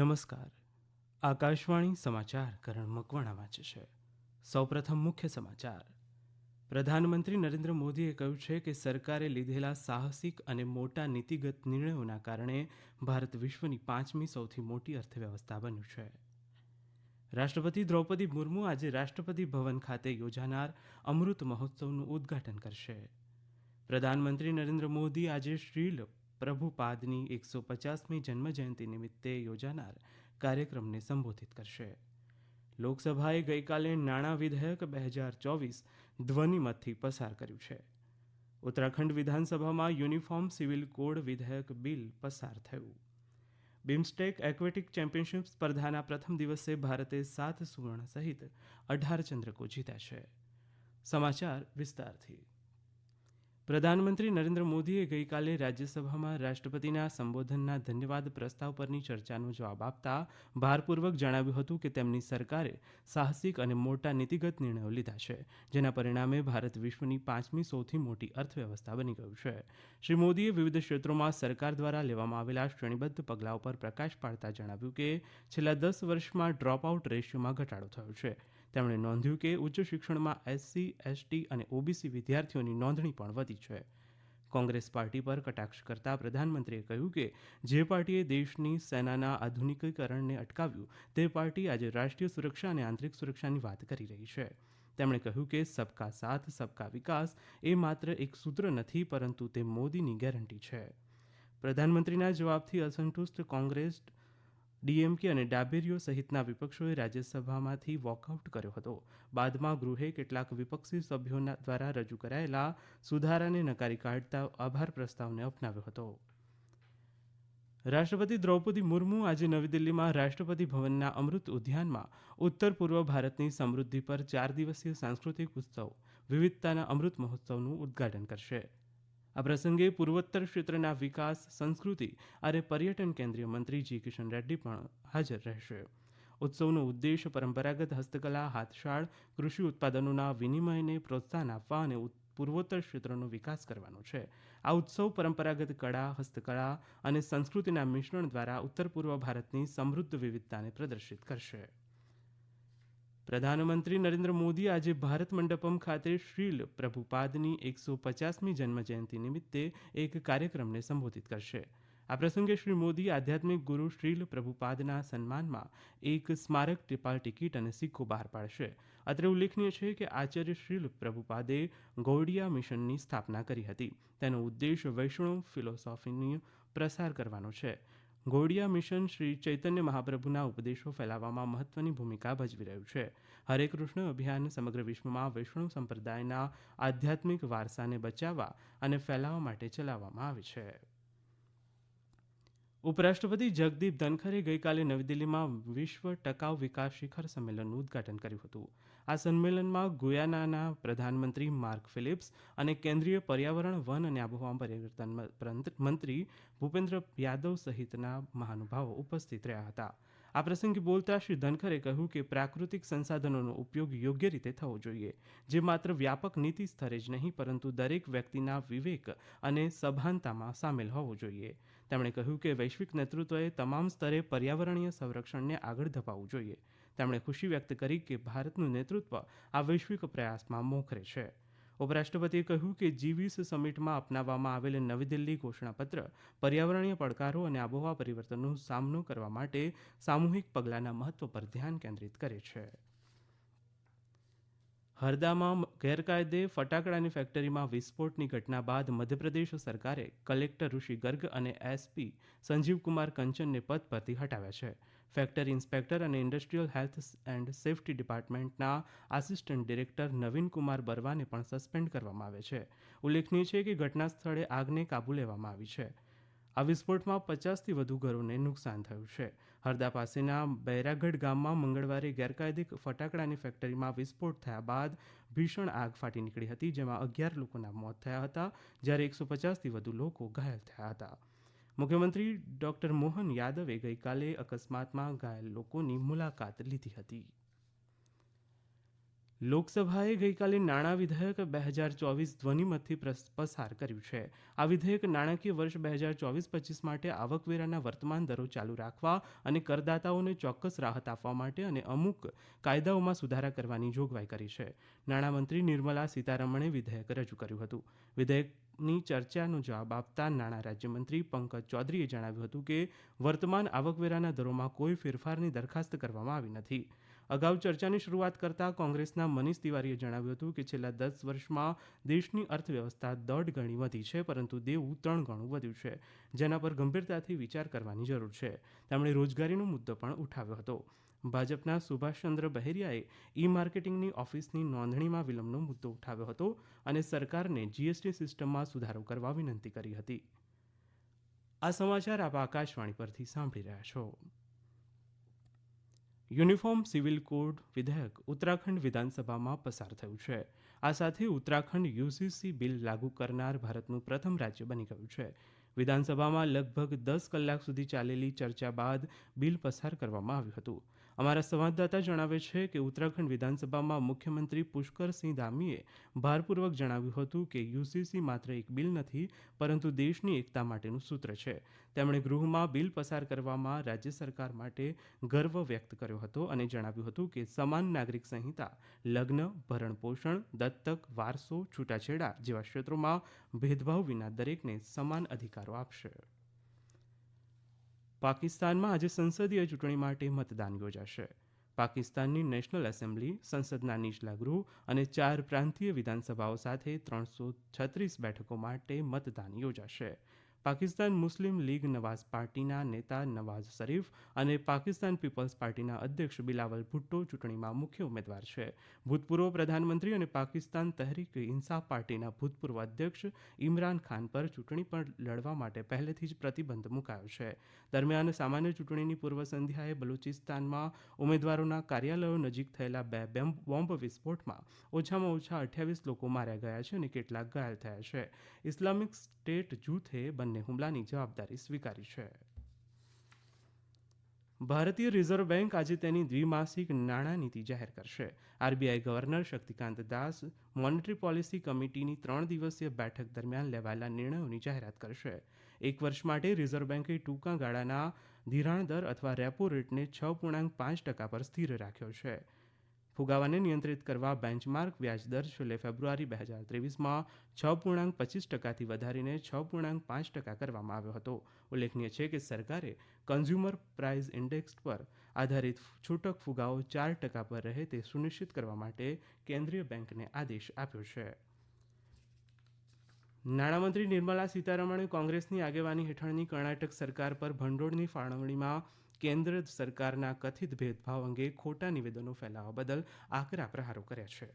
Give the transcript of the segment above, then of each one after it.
નમસ્કાર. આકાશવાણી સમાચાર કરણ મકવાણા વાંચે છે. સૌપ્રથમ મુખ્ય સમાચાર. પ્રધાનમંત્રી નરેન્દ્ર મોદીએ કહ્યું છે કે સરકારે લીધેલા સાહસિક અને મોટા નીતિગત નિર્ણયોના કારણે ભારત વિશ્વની પાંચમી સૌથી મોટી અર્થવ્યવસ્થા બન્યું છે. રાષ્ટ્રપતિ દ્રૌપદી મુર્મુ આજે રાષ્ટ્રપતિ ભવન ખાતે યોજાનાર અમૃત મહોત્સવનું ઉદ્ઘાટન કરશે. પ્રધાનમંત્રી નરેન્દ્ર મોદી આજે શ્રીલ પ્રભુપાદની એકસો પચાસમી જન્મજયંતિ નિમિત્તે યોજાનાર કાર્યક્રમને સંબોધિત કરશે. લોકસભાએ ગઈકાલે નાણાં વિધેયક બે હજાર ચોવીસ ધ્વનિમતથી પસાર કર્યું છે. ઉત્તરાખંડ વિધાનસભામાં યુનિફોર્મ સિવિલ કોડ વિધેયક બિલ પસાર થયું. બિમ્સ્ટેક એક્વેટિક ચેમ્પિયનશિપ સ્પર્ધાના પ્રથમ દિવસે ભારતે સાત સુવર્ણ સહિત અઢાર ચંદ્રકો જીત્યા છે. સમાચાર વિસ્તારથી. પ્રધાનમંત્રી નરેન્દ્ર મોદીએ ગઈકાલે રાજ્યસભામાં રાષ્ટ્રપતિના સંબોધનના ધન્યવાદ પ્રસ્તાવ પરની ચર્ચાનો જવાબ આપતા ભારપૂર્વક જણાવ્યું હતું કે તેમની સરકારે સાહસિક અને મોટા નીતિગત નિર્ણયો લીધા છે, જેના પરિણામે ભારત વિશ્વની પાંચમી સૌથી મોટી અર્થવ્યવસ્થા બની ગયું છે. શ્રી મોદીએ વિવિધ ક્ષેત્રોમાં સરકાર દ્વારા લેવામાં આવેલા શ્રેણીબદ્ધ પગલાં પર પ્રકાશ પાડતા જણાવ્યું કે છેલ્લા દસ વર્ષમાં ડ્રોપ આઉટ રેશિયોમાં ઘટાડો થયો છે. તેમણે નોંધ્યું કે ઉચ્ચ શિક્ષણમાં એસસી એસટી અને ઓબીસી વિદ્યાર્થીઓની નોંધણી પણ વધી છે. કોંગ્રેસ પાર્ટી પર કટાક્ષ કરતા પ્રધાનમંત્રીએ કહ્યું કે જે પાર્ટીએ દેશની સેનાના આધુનિકીકરણને અટકાવ્યું, તે પાર્ટી આજે રાષ્ટ્રીય સુરક્ષા અને આંતરિક સુરક્ષાની વાત કરી રહી છે. તેમણે કહ્યું કે સબકા સાથ, સબકા વિકાસ એ માત્ર એક સૂત્ર નથી, પરંતુ તે મોદીની ગેરંટી છે. પ્રધાનમંત્રીના જવાબથી અસંતુષ્ટ કોંગ્રેસ ડીએમકે અને ડાબેરીઓ સહિતના વિપક્ષોએ રાજ્યસભામાંથી વોકઆઉટ કર્યો હતો. બાદમાં ગૃહે કેટલાક વિપક્ષી સભ્યોના દ્વારા રજૂ કરાયેલા સુધારાને નકારી કાઢતા આભાર પ્રસ્તાવને અપનાવ્યો હતો. રાષ્ટ્રપતિ દ્રૌપદી મુર્મુ આજે નવી દિલ્હીમાં રાષ્ટ્રપતિ ભવનના અમૃત ઉદ્યાનમાં ઉત્તર પૂર્વ ભારતની સમૃદ્ધિ પર ચાર દિવસીય સાંસ્કૃતિક ઉત્સવ, વિવિધતાના અમૃત મહોત્સવનું ઉદ્ઘાટન કરશે. આ પ્રસંગે પૂર્વોત્તર ક્ષેત્રના વિકાસ, સંસ્કૃતિ અને પર્યટન કેન્દ્રીય મંત્રી જી કિશન રેડ્ડી પણ હાજર રહેશે. ઉત્સવનો ઉદ્દેશ પરંપરાગત હસ્તકલા, હાથશાળ, કૃષિ ઉત્પાદનોના વિનિમયને પ્રોત્સાહન આપવા અને પૂર્વોત્તર ક્ષેત્રનો વિકાસ કરવાનો છે. આ ઉત્સવ પરંપરાગત કળા હસ્તકળા અને સંસ્કૃતિના મિશ્રણ દ્વારા ઉત્તર પૂર્વ ભારતની સમૃદ્ધ વિવિધતાને પ્રદર્શિત કરશે. પ્રધાનમંત્રી નરેન્દ્ર મોદી આજે ભારત મંડપમ ખાતે શ્રીલ પ્રભુપાદની એકસો પચાસમી જન્મજયંતિ નિમિત્તે એક કાર્યક્રમને સંબોધિત કરશે. આ પ્રસંગે શ્રી મોદી આધ્યાત્મિક ગુરુ શ્રીલ પ્રભુપાદના સન્માનમાં એક સ્મારક ટપાલ ટિકિટ અને સિક્કો બહાર પાડશે. અત્રે ઉલ્લેખનીય છે કે આચાર્ય શ્રીલ પ્રભુપાદે ગૌડિયા મિશનની સ્થાપના કરી હતી. તેનો ઉદ્દેશ વૈષ્ણવ ફિલોસોફીનો પ્રસાર કરવાનો છે. ગૌડિયા મિશન શ્રી ચૈતન્ય મહાપ્રભુના ઉપદેશો ફેલાવવામાં મહત્વની ભૂમિકા ભજવી રહ્યું છે. હરે કૃષ્ણ અભિયાન સમગ્ર વિશ્વમાં વૈષ્ણવ સંપ્રદાયના આધ્યાત્મિક વારસાને બચાવવા અને ફેલાવવા માટે ચલાવવામાં આવે છે. ઉપરાષ્ટ્રપતિ જગદીપ ધનખરે ગઈકાલે નવી દિલ્હીમાં વિશ્વ ટકાઉ વિકાસ શિખર સંમેલનનું ઉદઘાટન કર્યું હતું. આ સંમેલનમાં ગુયાનાના પ્રધાનમંત્રી માર્ક ફિલિપ્સ અને કેન્દ્રીય પર્યાવરણ, વન અને આબોહવા પરિવર્તન મંત્રી ભૂપેન્દ્ર યાદવ સહિતના મહાનુભાવો ઉપસ્થિત રહ્યા હતા. આ પ્રસંગે બોલતા શ્રી ધનખરે કહ્યું કે પ્રાકૃતિક સંસાધનોનો ઉપયોગ યોગ્ય રીતે થવો જોઈએ, જે માત્ર વ્યાપક નીતિ સ્તરે જ નહીં, પરંતુ દરેક વ્યક્તિના વિવેક અને સભાનતામાં સામેલ હોવો જોઈએ. તેમણે કહ્યું કે વૈશ્વિક નેતૃત્વએ તમામ સ્તરે પર્યાવરણીય સંરક્ષણને આગળ ધપાવવું જોઈએ. તેમણે ખુશી વ્યક્ત કરી કે ભારતનું નેતૃત્વ આ વૈશ્વિક પ્રયાસમાં મોખરે છે. ઉપરાષ્ટ્રપતિએ કહ્યું કે જી વીસ સમિટમાં અપનાવવામાં આવેલ નવી દિલ્હી ઘોષણાપત્ર પર્યાવરણીય પડકારો અને આબોહવા પરિવર્તનનો સામનો કરવા માટે સામૂહિક પગલાંના મહત્વ પર ધ્યાન કેન્દ્રિત કરે છે. હરદામાં ગેરકાયદે ફટાકડાની ફેક્ટરીમાં વિસ્ફોટની ઘટના બાદ મધ્યપ્રદેશ સરકારે કલેક્ટર ઋષિ ગર્ગ અને એસપી સંજીવકુમાર કંચનને પદ પરથી હટાવ્યા છે. ફેક્ટરી ઇન્સ્પેક્ટર અને ઇન્ડસ્ટ્રીયલ હેલ્થ એન્ડ સેફ્ટી ડિપાર્ટમેન્ટના આસિસ્ટન્ટ ડિરેક્ટર નવીનકુમાર બરવાને પણ સસ્પેન્ડ કરવામાં આવે છે. ઉલ્લેખનીય છે કે ઘટના સ્થળે આગને કાબુ લેવામાં આવી છે. આ વિસ્ફોટમાં પચાસથી વધુ ઘરોને નુકસાન થયું છે. હરદા પાસેના બૈરાગઢ ગામમાં મંગળવારે ગેરકાયદે ફટાકડાની ફેક્ટરીમાં વિસ્ફોટ થયા બાદ ભીષણ આગ ફાટી નીકળી હતી, જેમાં અગિયાર લોકોના મોત થયા હતા, જ્યારે એકસો પચાસથી વધુ લોકો ઘાયલ થયા હતા. મુખ્યમંત્રી ડોક્ટર મોહન યાદવે ગઈકાલે અકસ્માતમાં ઘાયલ લોકોની મુલાકાત લીધી હતી. લોકસભાએ ગઈકાલે નાણાં વિધેયક બે હજાર ચોવીસ ધ્વનિમતથી પસાર કર્યું છે. આ વિધેયક નાણાકીય વર્ષ બે હજાર ચોવીસ પચીસ માટે આવકવેરાના વર્તમાન દરો ચાલુ રાખવા અને કરદાતાઓને ચોક્કસ રાહત આપવા માટે અને અમુક કાયદાઓમાં સુધારા કરવાની જોગવાઈ કરી છે. નાણામંત્રી નિર્મલા સીતારમણે વિધેયક રજૂ કર્યું હતું. વિધેયકની ચર્ચાનો જવાબ આપતા નાણાં રાજ્યમંત્રી પંકજ ચૌધરીએ જણાવ્યું હતું કે, વર્તમાન આવકવેરાના દરોમાં કોઈ ફેરફારની દરખાસ્ત કરવામાં આવી નથી. અગાઉ ચર્ચાની શરૂઆત કરતા કોંગ્રેસના મનીષ તિવારીએ જણાવ્યું હતું કે છેલ્લા દસ વર્ષમાં દેશની અર્થવ્યવસ્થા દોઢ ગણી વધી છે, પરંતુ દેવું ત્રણ ગણું વધ્યું છે, જેના પર ગંભીરતાથી વિચાર કરવાની જરૂર છે. તેમણે રોજગારીનો મુદ્દો પણ ઉઠાવ્યો હતો. ભાજપના સુભાષચંદ્ર બહેરિયાએ ઈ માર્કેટિંગની ઓફિસની નોંધણીમાં વિલંબનો મુદ્દો ઉઠાવ્યો હતો અને સરકારને જીએસટી સિસ્ટમમાં સુધારો કરવા વિનંતી કરી હતી. આ સમાચાર આપ આકાશવાણી પરથી સાંભળી રહ્યા છો. યુનિફોર્મ સિવિલ કોડ વિધેયક ઉત્તરાખંડ વિધાનસભામાં પસાર થયું છે. આ સાથે ઉત્તરાખંડ યુસીસી બિલ લાગુ કરનાર ભારતનું પ્રથમ રાજ્ય બની ગયું છે. વિધાનસભામાં લગભગ દસ કલાક સુધી ચાલેલી ચર્ચા બાદ બિલ પસાર કરવામાં આવ્યું હતું. અમારા સંવાદદાતા જણાવે છે કે ઉત્તરાખંડ વિધાનસભામાં મુખ્યમંત્રી પુષ્કરસિંહ ધામીએ ભારપૂર્વક જણાવ્યું હતું કે યુસીસી માત્ર એક બિલ નથી, પરંતુ દેશની એકતા માટેનું સૂત્ર છે. તેમણે ગૃહમાં બિલ પસાર કરવામાં રાજ્ય સરકાર માટે ગર્વ વ્યક્ત કર્યો હતો અને જણાવ્યું હતું કે સમાન નાગરિક સંહિતા, લગ્ન ભરણપોષણ દત્તક, વારસો, છૂટાછેડા જેવા ક્ષેત્રોમાં ભેદભાવ વિના દરેકને સમાન અધિકારો આપશે. પાકિસ્તાનમાં આજે સંસદીય ચૂંટણી માટે મતદાન યોજાશે. પાકિસ્તાનની નેશનલ એસેમ્બલી, સંસદના નીચલા ગૃહ અને ચાર પ્રાંતીય વિધાનસભાઓ સાથે ત્રણસો છત્રીસ બેઠકો માટે મતદાન યોજાશે. પાકિસ્તાન મુસ્લિમ લીગ નવાઝ પાર્ટીના નેતા નવાઝ શરીફ અને પાકિસ્તાન પીપલ્સ પાર્ટીના અધ્યક્ષ બિલાવલ ભુટ્ટો ચૂંટણીમાં મુખ્ય ઉમેદવાર છે. ભૂતપૂર્વ પ્રધાનમંત્રી અને પાકિસ્તાન તહરીક ઇન્સાફ પાર્ટીના ભૂતપૂર્વ અધ્યક્ષ ઇમરાન ખાન પર ચૂંટણી પર લડવા માટે પહેલેથી જ પ્રતિબંધ મુકાયો છે. દરમિયાન સામાન્ય ચૂંટણીની પૂર્વ સંધ્યાએ બલુચિસ્તાનમાં ઉમેદવારોના કાર્યાલયો નજીક થયેલા બે બેમ- બોમ્બ વિસ્ફોટમાં ઓછામાં ઓછા અઠ્યાવીસ લોકો માર્યા ગયા છે અને કેટલાક ઘાયલ થયા છે. ઇસ્લામિક સ્ટેટ જૂથે બંને હુમલાની જવાબદારી સ્વીકારી છે. ભારતીય રિઝર્વ બેંક આજે તેની દ્વિમાસિક નાણાં નીતિ જાહેર કરશે. RBI governor Shaktikanta Das monetary policy કમિટીની ત્રણ દિવસીય બેઠક દરમિયાન લેવાયેલા નિર્ણયોની જાહેરાત કરશે. એક વર્ષ માટે રિઝર્વ બેંકે ટૂંકા ગાળાના ધિરાણ દર અથવા રેપો રેટને છ પૂર્ણાંક પાંચ ટકા પર સ્થિર રાખ્યો છે. ફુગાવાને નિયંત્રિત કરવા બેન્ચમાર્ક વ્યાજ દર છેલ્લે ફેબ્રુઆરી બે હજાર ત્રેવીસમાં છ પૂર્ણાંક પચીસ ટકાથી વધારીને છ પૂર્ણાંક પાંચ ટકા કરવામાં આવ્યો હતો. ઉલ્લેખનીય છે કે સરકારે કન્ઝ્યુમર પ્રાઇસ ઇન્ડેક્સ પર આધારિત છૂટક ફુગાવો ચાર ટકા પર રહે તે સુનિશ્ચિત કરવા માટે કેન્દ્રીય બેંકને આદેશ આપ્યો છે. નાણામંત્રી નિર્મલા સીતારમણે કોંગ્રેસની આગેવાની હેઠળની કર્ણાટક સરકાર પર ભંડોળની ફાળવણીમાં કેન્દ્ર સરકારના કથિત ભેદભાવ અંગે ખોટા નિવેદનો ફેલાવવા બદલ આકરા પ્રહારો કર્યા છે.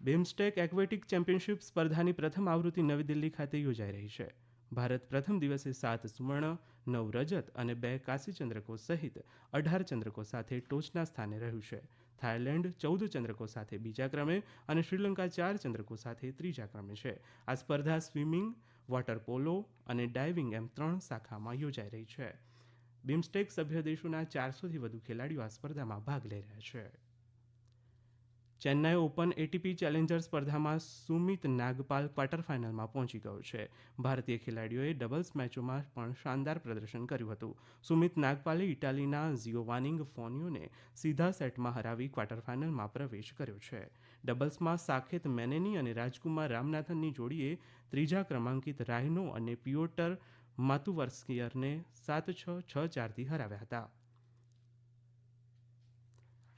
બિમ્સ્ટેક એક્વેટિક ચેમ્પિયનશિપ સ્પર્ધાની પ્રથમ આવૃત્તિ નવી દિલ્હી ખાતે યોજાઈ રહી છે. ભારત પ્રથમ દિવસે સાત સુવર્ણ, નવ રજત અને બે કાંસી ચંદ્રકો સહિત અઢાર ચંદ્રકો સાથે ટોચના સ્થાને રહ્યું છે. થાઇલેન્ડ ચૌદ ચંદ્રકો સાથે બીજા ક્રમે અને શ્રીલંકા ચાર ચંદ્રકો સાથે ત્રીજા ક્રમે છે. આ સ્પર્ધા સ્વિમિંગ, વોટર પોલો અને ડાઇવિંગ એમ ત્રણ શાખામાં યોજાઈ રહી છે. બિમ્સ્ટેક સભ્ય દેશોના ચારસોથી વધુ ખેલાડીઓ આ સ્પર્ધામાં ભાગ લઈ રહ્યા છે. ચેન્નાઈ ઓપન એટીપી ચેલેન્જર સ્પર્ધામાં સુમિત નાગપાલ ક્વાર્ટર ફાઇનલમાં પહોંચી ગયો છે. ભારતીય ખેલાડીઓએ ડબલ્સ મેચોમાં પણ શાનદાર પ્રદર્શન કર્યું હતું. સુમિત નાગપાલે ઇટાલીના ઝિયોવાનિંગ ફોનિયોને સીધા સેટમાં હરાવી ક્વાર્ટર ફાઇનલમાં પ્રવેશ કર્યો છે. ડબલ્સમાં સાખેત મેનેની અને રાજકુમાર રામનાથનની જોડીએ ત્રીજા ક્રમાંકિત રાયનો અને પિયોટર માતુવર્સ્કિયરને સાત છ છ ચારથી હરાવ્યા હતા.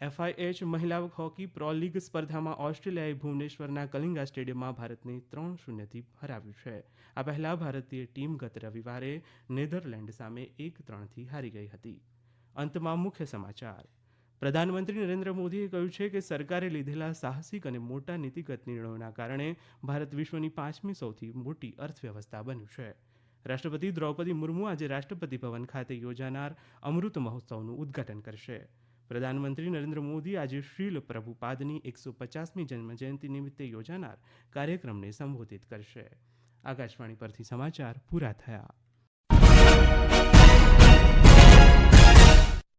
એફઆઈએચ મહિલા હોકી પ્રો લીગ સ્પર્ધામાં ઓસ્ટ્રેલિયાએ ભુવનેશ્વરના કલિંગા સ્ટેડિયમમાં ભારતને ત્રણ શૂન્યથી હરાવ્યું છે. આ પહેલા ભારતીય ટીમ ગત રવિવારે નેધરલેન્ડ સામે એક ત્રણથી હારી ગઈ હતી. અંતમાં મુખ્ય સમાચાર. પ્રધાનમંત્રી નરેન્દ્ર મોદીએ કહ્યું છે કે સરકારે લીધેલા સાહસિક અને મોટા નીતિગત નિર્ણયોના કારણે ભારત વિશ્વની પાંચમી સૌથી મોટી અર્થવ્યવસ્થા બન્યું છે. રાષ્ટ્રપતિ દ્રૌપદી મુર્મુ આજે રાષ્ટ્રપતિ ભવન ખાતે યોજાનાર અમૃત મહોત્સવનું ઉદ્ઘાટન કરશે. પ્રધાનમંત્રી નરેન્દ્ર મોદી આજે શ્રીલ પ્રભુપાદની એકસો પચાસમી જન્મજયંતિ નિમિત્તે યોજાનાર કાર્યક્રમને સંબોધિત કરશે. આકાશવાણી પરથી સમાચાર પૂરા થયા.